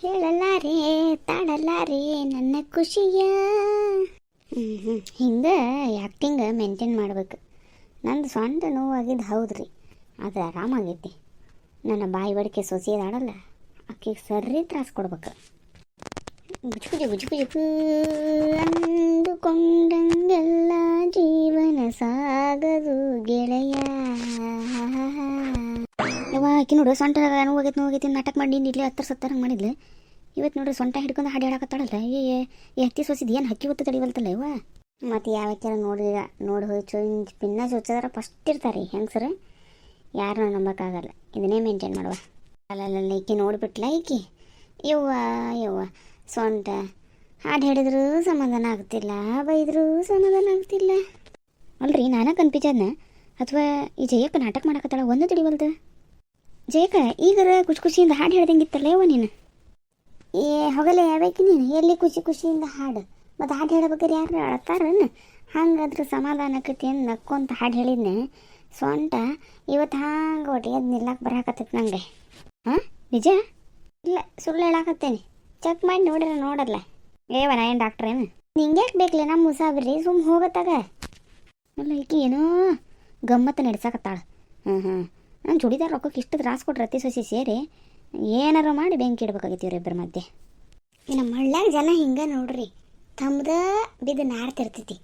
ಹೇಳಲಾರೆ ತಾಡಲಾರೆ ನನ್ನ ಖುಷಿಯ. ಹಿಂಗೆ ಆ್ಯಕ್ಟಿಂಗ್ ಮೇಂಟೈನ್ ಮಾಡ್ಬೇಕು. ನಂದು ಸ್ವಂತ ನೋವಾಗಿದ್ದು ಹೌದ್ರಿ. ಅದು ಆರಾಮಾಗೈತಿ. ನನ್ನ ಬಾಯಿ ಬಡಿಕೆ ಸೊಸೆಯದಾಡಲ್ಲ ಆಕೆಗೆ ಸರ್ರಿ ತ್ರಾಸ ಕೊಡ್ಬೇಕು. ಗುಜುಗುಜಿ ಗುಜುಗುಜಿ ಅಂದುಕೊಂಡಂಗೆಲ್ಲ ಆಕಿ ನೋಡು ಸೊಂಟ ನೋವು ನೋವಾಗೈತಿ ನಾಟಕ ಮಾಡಿ ಇಲ್ಲಿ ಹತ್ತರ ಸತ್ತರ ಹಂಗೆ ಮಾಡಿದ್ಲು. ಇವತ್ತು ನೋಡ್ರಿ ಸೊಂಟ ಹಿಡ್ಕೊಂಡು ಹಾಡು ಹೇಳಕತ್ತಾಳಲ್ಲ ಏ ಏ ಹತ್ತಿ ಸೊಸಿದ್ ಏನು ಹಕ್ಕಿ ಹೊತ್ತು ತಡಿವಲ್ತಲ್ಲ ಇವ? ಮತ್ತು ಯಾವತ್ತಾರ ನೋಡಿ ನೋಡಿ ಹೋಗಿ ಹಿಂಗೆ ಪಿನ್ನ ಸೋಚಿದ್ರೆ ಫಸ್ಟ್ ಇರ್ತಾರೆ ಹೆಂಗಸ್ರು. ಯಾರನ್ನೂ ನಂಬಕ್ಕಾಗಲ್ಲ. ಇದನ್ನೇ ಮೇಂಟೈನ್ ಮಾಡುವ. ಅಲ್ಲಲ್ಲ ಈಕಿ ನೋಡಿಬಿಟ್ಲ ಈಕಿ? ಯವ್ವ ಯವ್ವ, ಸೊಂಟ. ಹಾಡು ಹೇಳಿದ್ರು ಸಮಾಧಾನ ಆಗ್ತಿಲ್ಲ, ಬೈದರೂ ಸಮಾಧಾನ ಆಗ್ತಿಲ್ಲ. ಅಲ್ರಿ, ನಾನ ಕನ್ಪಿಜಾದ್ನ ಅಥವಾ ಈ ಜಯಕ್ಕೆ ನಾಟಕ ಮಾಡಕತ್ತಾಳ, ಒಂದು ತಿಳಿವಲ್ದು ಜಯಕ್ಕ ಈಗರ ಖುಷಿ ಖುಷಿಯಿಂದ ಹಾಡು ಹೇಳ್ದಂಗಿತ್ತಲ್ಲ ಯವ್ವ ನೀನು? ಏ, ಹೊಗಲೆ ಯಾಬೇಕು ನೀನು? ಎಲ್ಲಿ ಖುಷಿ ಖುಷಿಯಿಂದ ಹಾಡು? ಮತ್ತು ಹಾಡು ಹೇಳ್ಬೇಕಾರೆ ಯಾರು ಅಳ್ತಾರನ? ಹಂಗಾದ್ರೆ ಆಕೈತಿ ಅಂತ ನಕ್ಕೊಂತ ಹಾಡು ಹೇಳಿದ್ನೆ. ಸೊಂಟ, ಇವತ್ತು ಹಂಗೆ ಎದ್ದು ನಿಲ್ಲಕ್ಕೆ ಬರಾಕತ್ತೈತೆ ನನಗೆ ಹಾಂ ನಿಜ? ಇಲ್ಲ, ಸುಳ್ಳು ಹೇಳಾಕತ್ತೇನೆ. ಚೆಕ್ ಮಾಡಿ ನೋಡಿರ ನೋಡಲ್ಲ. ಏವ ನಾ ಏನು ಡಾಕ್ಟ್ರ್ ಏನು? ನಿಂಗೆ ಯಾಕೆ ಬೇಕಲ್ಲ ನಮ್ಮ ಮುಸಾಬ್ರಿ ಸುಮ್ಮ ಹೋಗತ್ತಾಗ. ಅಲ್ಲ ಈಕೆ ಏನೋ ಗಮ್ಮತ್ತು ನಡೆಸಕತ್ತಾಳ. ಹ್ಞೂ ಹ್ಞೂ ಚುಡಿದಾರ ರೊಕ್ಕಕ್ಕೆ ಇಷ್ಟು ತ್ರಾಸ ಕೊಟ್ರೆ ಅತಿ ಸೊಸಿ ಸೇರಿ, ಏನಾರು ಮಾಡಿ ಬೆಂಕಿ ಇಡ್ಬೇಕಾಗೈತಿ ಇವ್ರಿಬ್ಬರ ಮಧ್ಯೆ. ಇನ್ನು ನಮ್ಮ ಹಳ್ಳ್ಯಾಗ ಜನ ಹಿಂಗೆ ನೋಡ್ರಿ, ತಮ್ದ ಬಿದ್ದು ನಾಡ್ತಿರ್ತೈತಿ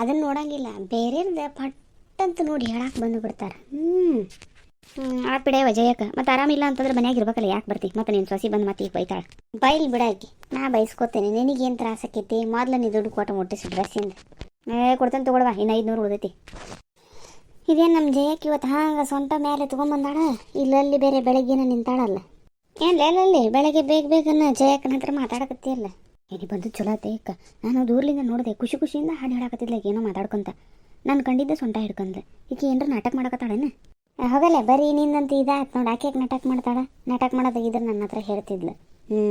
ಅದನ್ನು ನೋಡಂಗಿಲ್ಲ ಬೇರೆಯವ್ರದ್ದು ಪಟ್ಟಂತ ನೋಡಿ ಹೇಳಕ್ಕೆ ಬಂದು ಬಿಡ್ತಾರೆ. ಹ್ಞೂ ಆ ಪಿಡೆ ಜಯಕ್ಕ. ಮತ್ತೆ ಆರಾಮಿಲ್ಲ ಅಂತಂದ್ರೆ ಮನೆಯಾಗ ಇರ್ಬೇಕಲ್ಲ, ಯಾಕೆ ಬರ್ತಿ? ಮತ್ತೆ ನೀನು ಸೊಸಿ ಬಂದು ಮತ್ತೆ ಈಗ ಬೈತಾಳೆ. ಬೈಲ್ ಬಿಡಾಕಿ ನಾ ಬೈಸ್ಕೋತೇನೆ, ನಿನಗೇನು ತ್ರಾಸ ಆಕೈತಿ? ಮೊದ್ಲು ನೀ ದುಡ್ಡು ಕೊಟ್ಟು ಮುಟ್ಟಿಸಿ ಡ್ರೆಸ್ಸಿಂದ. ಕೊಡ್ತೇನೆ ತಗೊಳ್ವಾ, ಇನ್ನು ಐದುನೂರು ಉಳಿದೈತಿ. ಇದೇನು ನಮ್ಮ ಜಯಕ್ಕೆ ಇವತ್ತು ಹಾಂಗ ಸೊಂಟ ಮೇಲೆ ತೊಗೊಂಬಂದಾಳ? ಇಲ್ಲಲ್ಲಿ ಬೇರೆ ಬೆಳಗ್ಗೆನ ನಿಂತಾಳಲ್ಲ. ಏನು ಲೇಲಲ್ಲಿ ಬೆಳಗ್ಗೆ ಬೇಗ ಬೇಗನ ಜಯಕ್ಕನ ಹತ್ರ ಮಾತಾಡಕತ್ತಿಲ್ಲ ಏನಿ ಬಂದು ಚಲೋ ತೇಕ ನಾನು ದೂರ್ಲಿಂದ ನೋಡಿದೆ, ಖುಷಿ ಖುಷಿಯಿಂದ ಹಾಡು ಹೇಳಕತ್ತಿದ್ಲ ಈಗ ಏನೋ ಮಾತಾಡ್ಕೊಂತ. ನಾನು ಕಂಡಿದ್ದೆ ಸೊಂಟ ಹಿಡ್ಕೊಂಡೆ ಈಕೆ ಏನರ ನಾಟಕ ಮಾಡಕತ್ತಾಳೇನ ಹೋಗಲ್ಲ ಬರೀ ನಿನ್ನಂತ ಇದಾಯ್ತು ನೋಡಿ, ಆಕೆ ನಾಟಕ ಮಾಡ್ತಾಳ? ನಾಟಕ ಮಾಡೋದಾಗಿದ್ರೆ ನನ್ನ ಹತ್ರ ಹೇಳ್ತಿದ್ಲು. ಹ್ಞೂ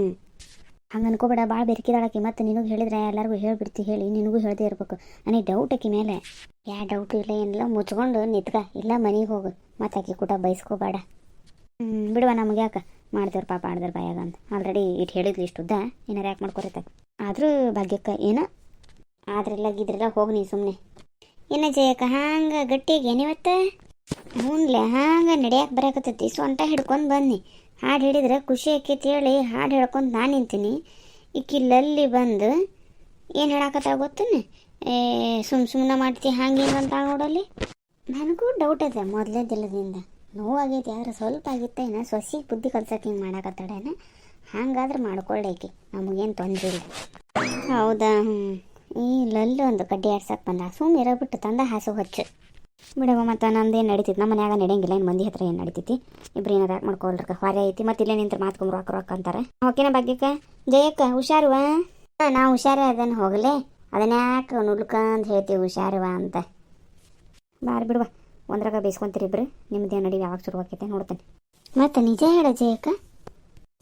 ಹಂಗೆ ಅನ್ಕೋಬೇಡ ಭಾಳ ಬೆರ್ಕಿದಾಳಕಿ ಮತ್ತೆ ನಿನಗೆ ಹೇಳಿದ್ರೆ ಎಲ್ಲರಿಗೂ ಹೇಳಿಬಿಡ್ತಿ, ಹೇಳಿ. ನಿನಗೂ ಹೇಳ್ದೇ ಇರ್ಬೇಕು. ನನಗೆ ಡೌಟ್ ಆಕಿ ಮೇಲೆ. ಯಾ ಡೌಟ್ ಇಲ್ಲ, ಏನಿಲ್ಲ. ಮುಚ್ಕೊಂಡು ನಿತ್ಕ. ಇಲ್ಲ, ಮನೆಗೆ ಹೋಗು. ಮತ್ತೆ ಆಕಿ ಕೂಟ ಬೈಸ್ಕೋಬೇಡ. ಹ್ಞೂ ಬಿಡುವ ನಮಗೆ ಯಾಕೆ? ಮಾಡ್ದೇವ್ರ ಪಾಪ ಆಡ್ದ್ರ ಬಾಯಾಗ ಅಂತ. ಆಲ್ರೆಡಿ ಇಟ್ಟು ಹೇಳಿದ್ಲು ಇಷ್ಟು ಉದ್ದ ಏನಾರ ಯಾಕೆ ಮಾಡ್ಕೊರತ್ತ? ಆದರೂ ಭಾಗ್ಯಕ್ಕ, ಏನ? ಆದ್ರೆಲ್ಲ ಗಿದ್ರೆಲ್ಲ ಹೋಗಿ ನೀ ಸುಮ್ಮನೆ ಏನ ಜಯಕ್ಕ, ಹಂಗೆ ಗಟ್ಟಿಗೆ ಏನಿವತ್ತ? ಹ್ಞೂನ್ಲೆ ಹಂಗೆ ನಡೆಯಕ್ಕೆ ಬರಕತ್ತೈತಿ. ಸ್ವಂಟ ಹಿಡ್ಕೊಂಡು ಬನ್ನಿ ಹಾಡು ಹಿಡಿದ್ರೆ ಖುಷಿ ಆಕೈತಿ ಹೇಳಿ ಹಾಡು ಹೇಳ್ಕೊಂಡು ನಾನು ನಿಂತೀನಿ. ಇಕ್ಕಿಲ್ಲಲ್ಲಿ ಬಂದು ಏನು ಹೇಳಕತ್ತಾಳ ಗೊತ್ತೇನೆ? ಏ, ಸುಮ್ ಸುಮ್ಮನೆ ಮಾಡ್ತಿ ಹಂಗೆ ಅಂತ ನೋಡಲ್ಲಿ? ನನಗೂ ಡೌಟ್ ಅದ ಮೊದಲೇ ದಿಲ್ಲದಿಂದ ನೋವಾಗೈತಿ ಯಾರು, ಸ್ವಲ್ಪ ಆಗಿತ್ತೇನ ಸೊಸಿಗೆ ಬುದ್ಧಿ ಕಲ್ಸಕ್ಕೆ ಹಿಂಗೆ ಮಾಡಕತ್ತಾಳೇನ ಹಂಗಾದ್ರೆ ಮಾಡ್ಕೊಳ್ಳೇಕೆ ನಮಗೇನು ತೊಂದರೆ ಇಲ್ಲ. ಹೌದಾ? ಈ ಲಲ್ಲು ಒಂದು ಕಡ್ಡಿ ಆಡ್ಸಕ್ಕೆ ಬಂದ. ಸುಮ್ಮನೆ ಇರೋಬಿಟ್ಟು ತಂದ ಹಾಸು ಹಚ್ಚು. ಬಿಡವ ಮತ್ತು ನಂದೇನು ನಡೀತಿತ್ತು ನಮ್ಮ ಮನ್ಯಾಗ ನಡೆಯಂಗಿಲ್ಲ, ಏನು ಮಂದಿ ಹತ್ರ ಏನು ನಡೀತೈತಿ? ಇಬ್ರು ಏನಾರು ಯಾಕೆ ಮಾಡ್ಕೊಳ್ರಕ್ಕ? ಹೊರೆ ಐತಿ, ಮತ್ತೆ ಇಲ್ಲೇ ನಿಂತು ಮಾತ್ಕೊಂಬ ರೊಕ್ಕ ರೊಕ್ಕ ಅಂತಾರೆ. ಓಕೆನಾ ಭಾಗ್ಯಕ್ಕ? ಜಯಕ್ಕ ಹುಷಾರುವ ಹಾಂ ನಾ ಹುಷಾರೇ ಅದನ್ನು ಹೋಗಲೇ. ಅದನ್ನ ಯಾಕೆ ನುಡ್ಕಂತ ಹೇಳ್ತೀವಿ ಹುಷಾರುವ ಅಂತ. ಬಾರ್ ಬಿಡುವ, ಒಂದ್ರಾಗ ಬೇಯಿಸ್ಕೊಂತೀರಿ ಇಬ್ರು. ನಿಮ್ದು ನಡಿ ಯಾವಾಗ ಶುರು ಆಕೈತೆ ನೋಡ್ತೇನೆ. ಮತ್ತೆ ನಿಜ ಹೇಳ ಜಯಕ್ಕ?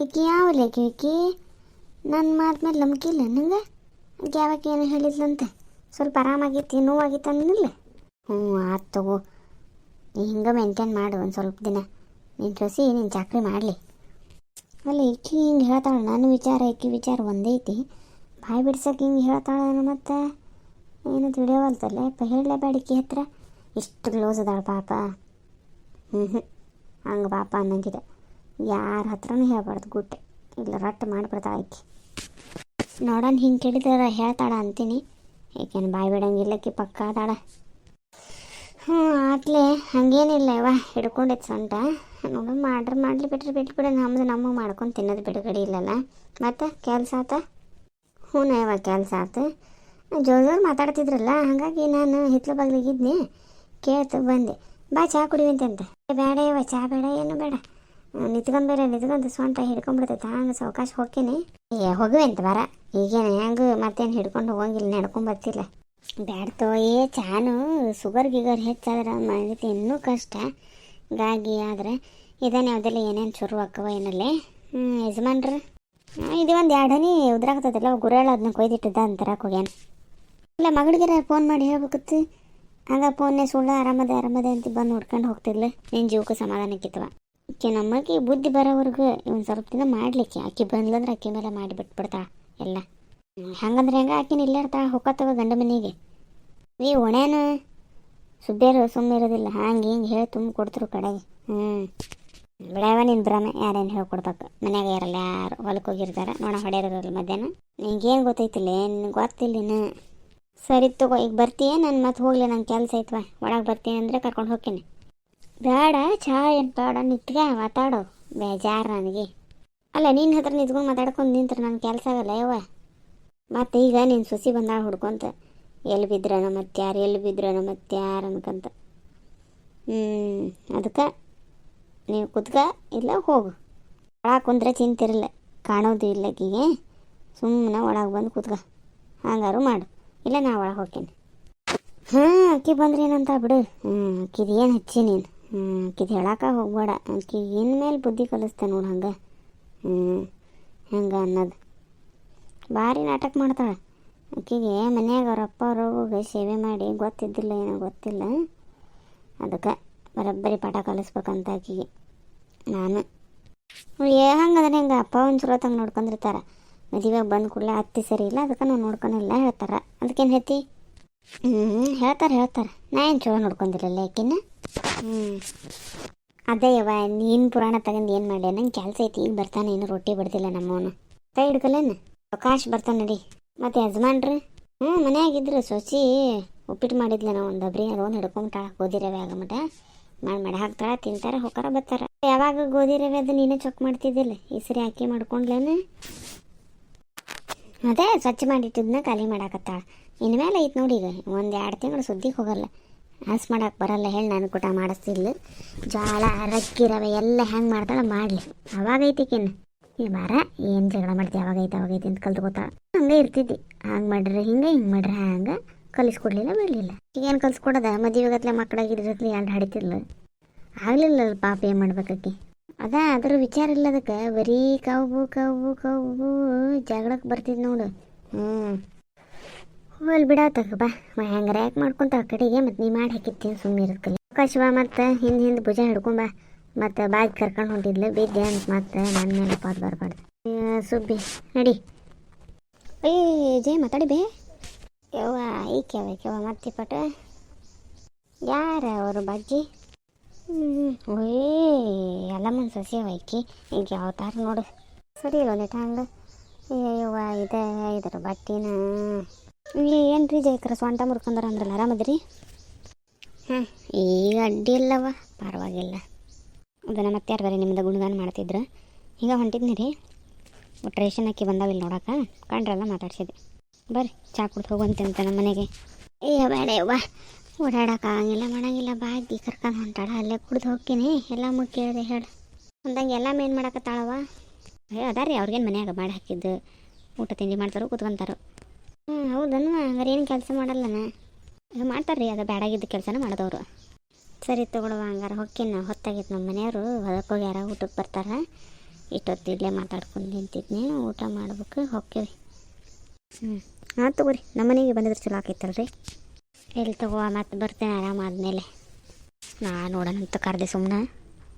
ಈಕೆ ಯಾವ ಲೇಖ ಈಕಿ? ನನ್ನ ಮಾತು ಮೇಲೆ ನಂಬಿಕೆ ಇಲ್ಲ ನಂಗೆ ಯಾವಾಗ ಏನು ಹೇಳಿದ್ಲಂತೆ? ಸ್ವಲ್ಪ ಆರಾಮಾಗಿತ್ತು, ನೋವಾಗಿತ್ತು ಅನ್ನಿಲ್ಲ ಹ್ಞೂ, ಆತು ತಗೋ. ನೀ ಹಿಂಗೆ ಮೇಂಟೈನ್ ಮಾಡು, ಒಂದು ಸ್ವಲ್ಪ ದಿನ. ನೀನು ಸೊಸಿ ನೀನು ಚಾಕ್ರಿ ಮಾಡಲಿ. ಅಲ್ಲ ಇಕ್ಕಿ ಹಿಂಗೆ ಹೇಳ್ತಾಳೆ ನನ್ನ ವಿಚಾರ, ಈಕಿ ವಿಚಾರ ಒಂದೇ ಐತಿ. ಬಾಯಿ ಬಿಡ್ಸೋಕೆ ಹಿಂಗೆ ಹೇಳ್ತಾಳೆ ಮತ್ತೆ? ಏನು ತಿಳಿಯವಲ್ತಲ್ಲ ಹೇಳಲೇ ಹೇಳಲೇಬೇಡ ಈಕಿ ಹತ್ರ. ಇಷ್ಟು ಕ್ಲೋಸ್ ಅದಾಳ ಪಾಪ. ಹ್ಞೂ ಹ್ಞೂ ಹಂಗೆ ಪಾಪ ಅನ್ನಂಗಿದೆ. ಯಾರ ಹತ್ರನೂ ಹೇಳ್ಬಾರ್ದು, ಗುಟ್ಟೆ. ಇಲ್ಲ ರಟ್ಟು ಮಾಡಿಬಿಡ್ತಾಳೆ ಈಕಿ. ನೋಡೋಣ, ಹಿಂಗೆ ಕೇಳಿದ್ರೆ ಹೇಳ್ತಾಳ ಅಂತೀನಿ. ಏಕೆನ್ ಬಾಯಿ ಬಿಡಂಗಿಲ್ಲಕ್ಕಿ ಪಕ್ಕ ಅದಾಳ. ಹ್ಞೂ ಆತ್ಲೆ ಹಂಗೇನಿಲ್ಲ ಯವ್ವ ಹಿಡ್ಕೊಂಡೈತೆ ಸೊಂಟ ನೋಡು, ಮಾಡ್ರೆ ಮಾಡಲಿ ಬಿಟ್ರೆ ಬಿಟ್ಟು ಬಿಡ. ನಮ್ದು ನಮಗೆ ಮಾಡ್ಕೊಂಡು ತಿನ್ನೋದು ಬಿಡುಗಡೆ ಇಲ್ಲಲ್ಲ. ಮತ್ತು, ಕೆಲಸ ಆತ? ಹ್ಞೂ ಇವ ಕೆಲಸ ಆತ. ಜೋರ್ ಮಾತಾಡ್ತಿದ್ರಲ್ಲ, ಹಾಗಾಗಿ ನಾನು ಹಿತ್ಲ ಬಗ್ಲಿಗಿದ್ನಿ ಕೇಳ್ತು, ಬಂದೆ. ಬಾ ಚಹಾ ಕುಡಿವಂತೆ ಬೇಡ ಇವ ಚಹಾ ಬೇಡ, ಏನು ಬೇಡ. ನಿತ್ಕೊಂಡ್ ಬೇರೆ ನಿತ್ಕೊಂಡು ಸೊಂಟ ಹಿಡ್ಕೊಂಡ್ಬಿಡ್ತೈತೆ ಹಂಗೆ ಸಾವಕಾಶ ಹೋಗ್ತೀನಿ. ಏ ಅಂತ, ಬರ. ಈಗೇನು ಹೆಂಗೆ ಮತ್ತೇನು ಹಿಡ್ಕೊಂಡು ಹೋಗಂಗಿಲ್ಲ, ನಡ್ಕೊಂಡು ಬರ್ತಿಲ್ಲ. ಬ್ಯಾಡ್ತೋ ಏ ಚಾನು ಸುಗರ್ ಗಿಗರ್ ಹೆಚ್ಚಾದ್ರೆ ಮಾಡಿದ್ದು ಇನ್ನೂ ಕಷ್ಟ. ಗಾಗಿ ಆದ್ರೆ, ಇದನ್ನು ಯಾವುದೆಲ್ಲ ಏನೇನು ಶುರು ಹಾಕವ ಏನಲ್ಲೇ. ಹ್ಞೂ ಯಜಮಾನ್ರು ಇದು ಒಂದು ಎರಡು ಹನಿ ಉದ್ರಾಗ್ತದಲ್ಲ ಗುರೇಳ ಅದನ್ನ ಕೊಯ್ದಿಟ್ಟಿದ್ದ ಅಂತ ತರಕ್ಕೆ ಹೋಗ್ಯಾನ. ಇಲ್ಲ, ಮಗಳಿಗೆರ ಫೋನ್ ಮಾಡಿ ಹೇಳ್ಬೇಕಿತ್ತು. ಆಗ ಫೋನ್ನೇ ಸುಳ್ಳು, ಆರಾಮದೆ ಆರಾಮದೆ ಅಂತ ಬಂದು ನೋಡ್ಕೊಂಡು ಹೋಗ್ತಿರ್ಲಿ ನಿನ್ನ ಜೀವಕ್ಕೆ ಸಮಾಧಾನಕ್ಕಿತ್ತವ ಆಕೆ ನಮಗೆ ಬುದ್ಧಿ ಬರೋವರೆಗೂ, ಇವ್ನು ಸ್ವಲ್ಪ ದಿನ ಮಾಡಲಿಕ್ಕೆ, ಆಕೆ ಬಂದ್ಲಂದ್ರೆ ಆಕೆ ಮೇಲೆ ಮಾಡಿ ಬಿಟ್ಬಿಡ್ತಾಳೆ, ಎಲ್ಲ. ಹಂಗಂದ್ರೆ ಹೆಂಗ ಆಕಿನ ಇಲ್ಲೇ ಇರ್ತಾಳ ಹೊಕ್ಕತ್ತವ ಗಂಡ ಮನೆಗೆ. ನೀ ಒಣೇನು? ಸುಬ್ಬೇರು ಸುಮ್ಮನೆ ಇರೋದಿಲ್ಲ, ಹಂಗೆ ಹಿಂಗೆ ಹೇಳಿ ತುಂಬ ಕೊಡ್ತರು ಕಡೆಗೆ. ಹ್ಞೂ ಬಿಡವ ನಿನ್ನ ಭ್ರಮೆ, ಯಾರೇನು ಹೇಳ್ಕೊಡ್ಬೇಕು ಮನ್ಯಾಗ ಇರಲ್ಲ ಯಾರು ಹೊಲಕ್ಕೆ ಹೋಗಿರ್ತಾರೆ, ನೋಡ ಹೊಡೆಯೋರಲ್ಲ ಮಧ್ಯಾಹ್ನ. ನಿಂಗೇನು ಗೊತ್ತೈತಿಲ್ಲ, ನಿನ್ಗೆ ಗೊತ್ತಿಲ್ಲ ಸರಿ ತಗೋ, ಈಗ ಬರ್ತೀಯ? ನಾನು ಮತ್ತೆ ಹೋಗ್ಲಿ, ನಂಗೆ ಕೆಲಸ ಐತ್ವ ಒಳಗೆ ಬರ್ತೀನಿ ಅಂದರೆ ಕರ್ಕೊಂಡು ಹೋಗ್ತೀನಿ. ಬೇಡ ಚಾ ಏನು ಬೇಡ ನಿತ್ಗ ಮಾತಾಡು. ಬೇಜಾರು ನನಗೆ. ಅಲ್ಲ ನಿನ್ನ ಹತ್ರ ನಿಂತ್ಕೊಂಡು ಮಾತಾಡ್ಕೊಂಡು ನಿಂತ್ರೆ ನನ್ನ ಕೆಲಸ ಆಗಲ್ಲ ಯವ್ವ. ಮತ್ತೆ ಈಗ ನಿನ್ನ ಸೊಸಿ ಬಂದಾಗ ಹುಡ್ಕೊಂತ, ಎಲ್ಲಿ ಬಿದ್ರ ಮತ್ತೆ ಯಾರು ಎಲ್ಲಿ ಬಿದ್ರ ಮತ್ತೆ ಯಾರು ಅನ್ಕಂತ. ಅದಕ್ಕೆ ನೀವು ಕುತ್ಕ, ಇಲ್ಲ ಹೋಗು. ಒಳಗೆ ಕುಂದ್ರೆ ಚಿಂತಿರಲ್ಲ ಕಾಣೋದು ಇಲ್ಲ ಆಕಿಗೆ ಸುಮ್ಮನೆ ಒಳಗೆ ಬಂದು ಕುತ್ಕ, ಹಂಗಾರು ಮಾಡು. ಇಲ್ಲ ನಾ ಒಳಗೆ ಹೋಗ್ತೀನಿ. ಹಾಂ, ಅಕ್ಕಿ ಬಂದ್ರೆ ಏನಂತ ಬಿಡು. ಹ್ಞೂ ಅಕ್ಕಿದು ಏನು ಹಚ್ಚಿ ನೀನು? ಹ್ಞೂ ಅಕ್ಕಿದು ಹೇಳಕ್ಕೆ ಹೋಗ್ಬೇಡ. ಅಕ್ಕಿ ಇನ್ಮೇಲೆ ಬುದ್ಧಿ ಕಲಿಸ್ತೆ ನೋಡು ಹಂಗೆ. ಹ್ಞೂ ಹಂಗೆ ಅನ್ನೋದು. ಭಾರಿ ನಾಟಕ ಮಾಡ್ತಾಳೆ. ಆಕೆಗೆ ಮನ್ಯಾಗ ಅವ್ರ ಅಪ್ಪ ಅವ್ರಿಗೆ ಸೇವೆ ಮಾಡಿ ಗೊತ್ತಿದ್ದಿಲ್ಲ ಏನೋ ಗೊತ್ತಿಲ್ಲ. ಅದಕ್ಕೆ ಬರೋಬ್ಬರಿ ಪಾಠ ಕಲಿಸ್ಬೇಕಂತ ಆಕೆಗೆ. ನಾನು ಏ, ಹಂಗಂದ್ರೆ ಹಿಂಗೆ ಅಪ್ಪ ಒಂದು ಚಲೋ ತಂಗೆ ನೋಡ್ಕೊಂಡಿರ್ತಾರೆ. ಮದುವೆಗೆ ಬಂದು ಕೂಡಲೇ ಅತ್ತಿ ಸರಿ ಇಲ್ಲ, ಅದಕ್ಕೆ ನಾವು ನೋಡ್ಕೊಂಡಿಲ್ಲ ಹೇಳ್ತಾರೆ. ಅದಕ್ಕೇನು ಹೇಳ್ತಿ? ಹ್ಞೂ ಹೇಳ್ತಾರೆ ಹೇಳ್ತಾರೆ. ನಾ ಏನು ಚಲೋ ನೋಡ್ಕೊಂಡಿರಲ್ಲ ಯಾಕಿನ್ನ ಹ್ಞೂ ಅದೇ ಯವ ನೀನು ಪುರಾಣ ತಗೊಂಡು ಏನು ಮಾಡ್ಯ ನಂಗೆ ಕೆಲಸ ಐತಿ, ಈಗ ಬರ್ತಾನೆ ಏನು ರೊಟ್ಟಿ ಬಿಡ್ತಿಲ್ಲ ನಮ್ಮವನು. ಕೈ ಹಿಡ್ಕಲೇನು? ಪ್ರಕಾಶ್ ಬರ್ತಾನೆ ನಡಿ. ಮತ್ತು ಯಜಮಾನ್ರಿ? ಹ್ಞೂ, ಮನ್ಯಾಗಿದ್ರು. ಸೊಸಿ ಉಪ್ಪಿಟ್ಟು ಮಾಡಿದ್ಲ ನಾವು ಒಂದು ಡಬ್ರಿ ಅದೊಂದು ಹಿಡ್ಕೊಂಬಿಟ್ಟ ಗೋಧಿ ರವೆ ಆಗಮಟ. ಮಾಡಿ ಮಾಡಿ ಹಾಕ್ತಾಳ, ತಿಂತಾರ ಹೋಗಾರ ಬರ್ತಾರ. ಯಾವಾಗ ಗೋಧಿ ರವೆ ಅದು ನೀನೇ ಚೊಕ್ ಮಾಡ್ತಿದ್ದಿಲ್ಲ? ಈ ಸರಿ ಮಾಡ್ಕೊಂಡ್ಲೇನು? ಅದೇ ಸ್ವಚ್ಛ ಮಾಡಿಟ್ಟಿದ್ನ, ಖಾಲಿ ಮಾಡಾಕತ್ತಾಳ. ಇನ್ಮೇಲೆ ಐತೆ ನೋಡಿ ಈಗ. ಒಂದು ಎರಡು ತಿಂಗಳು ಸುದ್ದಿಗೆ ಹೋಗಲ್ಲ. ಹಸ್ ಮಾಡಕ್ಕೆ ಬರಲ್ಲ, ಹೇಳಿ ನಾನು ಕೂಟ ಮಾಡಿಸ್ತಿಲ್ಲ ಜೋಳ ಅರಕ್ಕಿ ರವೆ ಎಲ್ಲ ಹೆಂಗೆ ಮಾಡ್ತಾಳೆ, ಮಾಡಲಿ. ಅವಾಗ ಐತಿಕಿನ್ನ ಈ ಬಾರ ಏನು ಜಗಳ ಮಾಡ್ತಿ ಯಾವಾಗೈತೆ ಅವಾಗೈತೆ ಅಂತ ಕಲ್ತ್ಕೋತಾಳ ಹಂಗೆ ಇರ್ತಿದ್ದಿ. ಹಂಗೆ ಮಾಡ್ರಿ, ಹಿಂಗೆ ಹಿಂಗೆ ಮಾಡ್ರಿ, ಹಂಗೆ ಕಲಿಸ್ಕೊಡ್ಲಿಲ್ಲ ಬಿಡಲಿಲ್ಲ ಈಗೇನು ಕಲಿಸ್ಕೊಡೋದ? ಮದುವೆಗತ್ಲೆ ಮಕ್ಕಳಾಗಿದ್ರತ್ಲೆ ಎರಡು ಹಡಿತಿರ್ಲ? ಆಗ್ಲಿಲ್ಲ ಪಾಪ ಏನು ಮಾಡ್ಬೇಕಾಕಿ ಅದ, ಅದ್ರ ವಿಚಾರ ಇಲ್ಲ ಅದಕ್ಕೆ. ಬರೀ ಕವು ಕವ್ಬು ಕವ್ಬು ಜಗಳಕ್ಕೆ ಬರ್ತಿದ್ ನೋಡು. ಹ್ಞೂ ಹೋಲ್ ಬಿಡಾತಕ ಬಾ. ಹೆಂಗಾರ ಯಾಕೆ ಮಾಡ್ಕೊಂತ ಆ ಕಡೆಗೆ ಮತ್ತು ನೀ ಮಾಡಿ ಹಾಕಿರ್ತೀನಿ ಸುಮ್ಮನೆ ಇರೋದ್ಕಲ್ಲಿ ಅವಕಾಶ ಬಾ ಮತ್ತು, ಹಿಂದೆ ಹಿಂದೆ ಭುಜ ಹಿಡ್ಕೊಂಬ ಮತ್ತು ಬಾಗಿ ಕರ್ಕೊಂಡು ಹೊಂಟಿದ್ಲು. ಬಿದ್ದೆ ಅಂತ ಮತ್ತೆ ನನ್ನ ಮೇಲೆ ಪಾದ ಬರಬಾರ್ದು. ಸುಬ್ಬಿ, ನಡಿ. ಏಯ್ ಜೇ, ಮಾತಾಡಿ ಬೇ. ಯವ್ವ ಈ ಕೇವ ಯವ್ವ ಮತ್ತೆ ಪಟ. ಯಾರ ಅವರು, ಬಜ್ಜಿ? ಓಯೇ ಎಲ್ಲ ಮನ್ ಸಸಿ ಐಕಿ ಈಗ ಯಾವ ಥರ ನೋಡು. ಸರಿ ಇಲ್ಲ ಟಾಂಗ್ ಹಂಗೆ. ಅಯ್ಯವ್ವ ಇದೆ, ಇದ್ರ ಬಟ್ಟಿನ? ಇಲ್ಲಿ ಏನು ರೀ ಜೈಕರ ಸ್ವಂಟ ಮುರ್ಕೊಂಡ್ರ ಅಂದ್ರಲ್ಲ, ಆರಾಮದ್ರಿ? ಹಾಂ ಈಗ ಅಡ್ಡಿ ಇಲ್ಲವ ಪರವಾಗಿಲ್ಲ. ಅದನ್ನು ಮತ್ತೆ ಯಾರು ಬೇರೆ ನಿಮ್ದು ಗುಣಗಾನ ಮಾಡ್ತಿದ್ರು. ಈಗ ಹೊಂಟಿದ್ನಿ ರೀ. ಒಟ್ಟು ರೇಷನ್ ಅಕ್ಕಿ ಬಂದಾವ ಇಲ್ಲಿ ನೋಡಕ್ಕೆ ಕಂಡ್ರಲ್ಲ ಮಾತಾಡ್ಸಿದ್ದೆ. ಬರ್ರಿ, ಚಾ ಕುಡ್ದು ಹೋಗುವಂತೆ ಅಂತ ನಮ್ಮ ಮನೆಗೆ. ಏ ಬೇಡ ಯವ್ವ. ಓಡಾಡಕ್ಕೆ ಆಗಂಗಿಲ್ಲ, ಮಾಡಂಗಿಲ್ಲ. ಬಾಗಿ ಕರ್ಕೊಂಡು ಹೊಂಟಾಳ. ಅಲ್ಲೇ ಕುಡ್ದು ಹೋಗ್ತೀನಿ. ಎಲ್ಲ ಮುಖ್ಯ ಕೇಳಿದೆ ಹೇಳು. ಅಂದಂಗೆ ಎಲ್ಲ ಮೇನ್ ಮಾಡಕತ್ತಾಳವ ಏ ಅದಾರಿ ಅವ್ರಿಗೇನು ಮನ್ಯಾಗ ಮಾಡಿ ಹಾಕಿದ್ದು. ಊಟ ತಿಂಡಿ ಮಾಡ್ತಾರೋ, ಕೂತ್ಕೊಂತಾರೋ. ಹ್ಞೂ ಹೌದನ್ನು ಹಂಗಾರೆ ಏನು ಕೆಲಸ ಮಾಡಲ್ಲನ? ಮಾಡ್ತಾರೆ ರೀ ಅದು ಬ್ಯಾಡಾಗಿದ್ದ ಕೆಲಸನ ಮಾಡೋದವ್ರು. ಸರಿ ತಗೊಳ್ಳುವ ಹಂಗಾರೆ ಹೊಕ್ಕಿನ ಹೊತ್ತಾಗಿತ್ತು ನಮ್ಮ ಮನೆಯವರು ಹೊಲಕ್ಕೆ ಹೋಗ್ಯಾರ ಊಟಕ್ಕೆ ಬರ್ತಾರೆ. ಇಷ್ಟೊತ್ತು ಇಲ್ಲೇ ಮಾತಾಡ್ಕೊಂಡು ನಿಂತಿದ್ನಿ, ಊಟ ಮಾಡ್ಬೇಕು ಹೊಕ್ಕೇವಿ ಹ್ಞೂ ಹಾಂ ತಗೋರಿ, ನಮ್ಮ ಮನೆಗೆ ಬಂದಿದ್ರೆ ಚಲೋ ಆಕೈತಲ್ರಿ. ಎಲ್ಲಿ ತಗೋ ಮತ್ತೆ ಬರ್ತೇನೆ ಆರಾಮ ಆದಮೇಲೆ. ನಾ ನೋಡೋಣಂತ ಕರೆದೆ ಸುಮ್ಮನೆ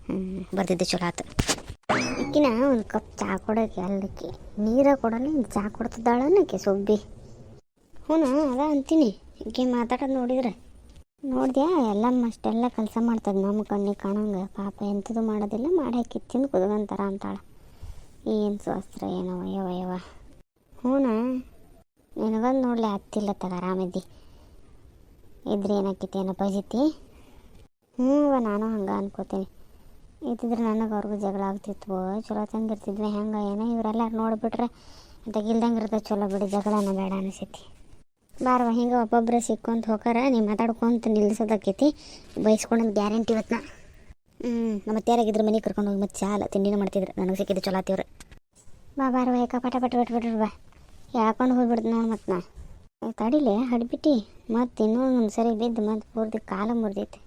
ಹ್ಞೂ ಬರ್ತಿದ್ದೆ ಚಲೋ ಆಯ್ತು ಇಕ್ಕಿನ ಒಂದು ಕಪ್ ಚಹಾ ಕೊಡೋಕೆ, ಅಲ್ಲಕ್ಕೆ ನೀರ ಕೊಡೋಣ ಚಹಾ ಕೊಡ್ತಿದ್ದಾಳನ್ನಕ್ಕೆ ಸೊಬ್ಬಿ. ಹ್ಞೂ ಅದ ಅಂತೀನಿ. ಈಕೆ ಮಾತಾಡೋದು ನೋಡಿದ್ರೆ. ನೋಡಿದ್ಯಾ ಎಲ್ಲ ಅಷ್ಟೆಲ್ಲ ಕೆಲಸ ಮಾಡ್ತದೆ ನಮ್ಮ ಕಣ್ಣಿಗೆ ಕಾಣಂಗೆ. ಪಾಪ ಎಂಥದ್ದು ಮಾಡೋದಿಲ್ಲ, ಮಾಡಿ ಹಾಕಿ ತಿಂದು ಕುದ್ಕೊಂತಾರ ಅಂತಾಳೆ. ಏನು ಸ್ವಸ್ತ್ರ ಏನೋ ಅಯ್ಯವ ಅಯ್ಯವ ಹ್ಞೂ ನಿನಗೊಂದು ನೋಡ್ಲಿ, ಹತ್ತಿಲ್ಲ ತಗ, ಆರಾಮಿದ್ದಿ. ಇದ್ರೆ ಏನಾಕೈತಿ ಏನೋ ಪಜಿತಿ ಹ್ಞೂ ನಾನು ಹಂಗೆ ಅನ್ಕೋತೀನಿ. ಇದ್ದಿದ್ರೆ ನನಗೆ ಅವ್ರಿಗೂ ಜಗಳ ಆಗ್ತಿತ್ತು ಚಲೋ ತಂಗಿರ್ತಿದ್ವಿ, ಹೆಂಗೆ, ಏನೋ ಇವರೆಲ್ಲ ನೋಡಿಬಿಟ್ರೆ, ತೆಗಿಲ್ದಂಗೆ ಇರ್ತದೆ, ಚಲೋ ಬಿಡಿ, ಜಗಳನ ಬೇಡ ಅನಿಸೈತಿ. ಬಾರವ ಹಿಂಗೆ ಒಬ್ಬೊಬ್ಬರು ಸಿಕ್ಕೊಂತ ಹೋಗಾರ ನೀವು ಮಾತಾಡ್ಕೊಂತ ನಿಲ್ಲಿಸೋದಕ್ಕೈತಿ ಬೈಸ್ಕೊಂಡಂದು ಗ್ಯಾರಂಟಿ ಇವತ್ತು ಹ್ಞೂ ನಮ್ಮ ಇದ್ರ ಮನೆಗೆ ಕರ್ಕೊಂಡು ಹೋಗಿ ಮತ್ತೆ ಚಾಲ ತಿಂಡಿನ ಮಾಡ್ತಿದ್ರು. ನನಗೆ ಸಿಕ್ಕಿದ್ದು ಚಲೋ ಆತಿವ್ರು ಬಾ ಬಾರವ ಯಾಕ ಪಟ ಪಟ ಪಟ ಬಾ. ಹೇಳ್ಕೊಂಡು ಹೋಗ್ಬಿಡ್ದು ನೋಡಿ ಮತ್ತೆ ನಾ. ತಡಿಲೆ, ಹಡ್ಬಿಟ್ಟು. ಮತ್ತೆ ಇನ್ನೂ ಸರಿ ಬಿದ್ದು ಮತ್ತೆ ಪೂರ್ತಿ ಕಾಲ ಮುರಿದೈತೆ.